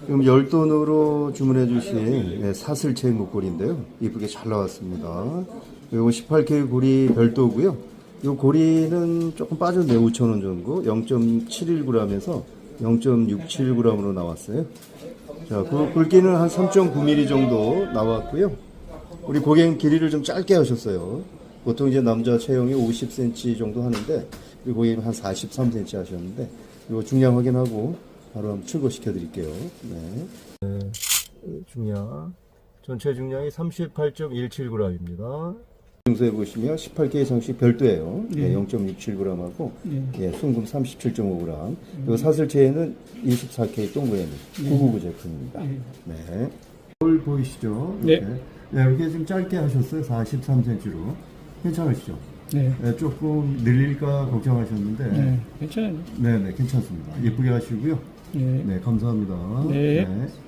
지금 열돈으로 주문해 주신 네, 사슬체 목걸이인데요. 이쁘게 잘 나왔습니다. 이건 18K 고리 별도고요. 이 고리는 조금 빠졌네요. 5,000원 정도. 0.71g에서 0.67g으로 나왔어요. 자, 그 굵기는 한 3.9mm 정도 나왔고요. 우리 고객님 길이를 좀 짧게 하셨어요. 보통 이제 남자 체형이 50cm 정도 하는데 우리 고객님 한 43cm 하셨는데 이거 중량 확인하고 바로 한번 출고시켜 드릴게요. 네. 중량 전체 중량이 38.17g입니다. 증서에 보시면 18K 상식 별도예요. 네, 0.67g하고 예, 순금 37.5g. 그리고 사슬체에는 24K 동그라미 999 제품입니다. 네. 볼 보이시죠? 네. 이렇게. 네, 이렇게 좀 짧게 하셨어요. 43cm로. 괜찮으시죠? 네. 네, 조금 늘릴까 걱정하셨는데 네, 네, 괜찮아요. 네, 괜찮습니다. 예쁘게 하시고요. 네. 네, 감사합니다. 네. 네.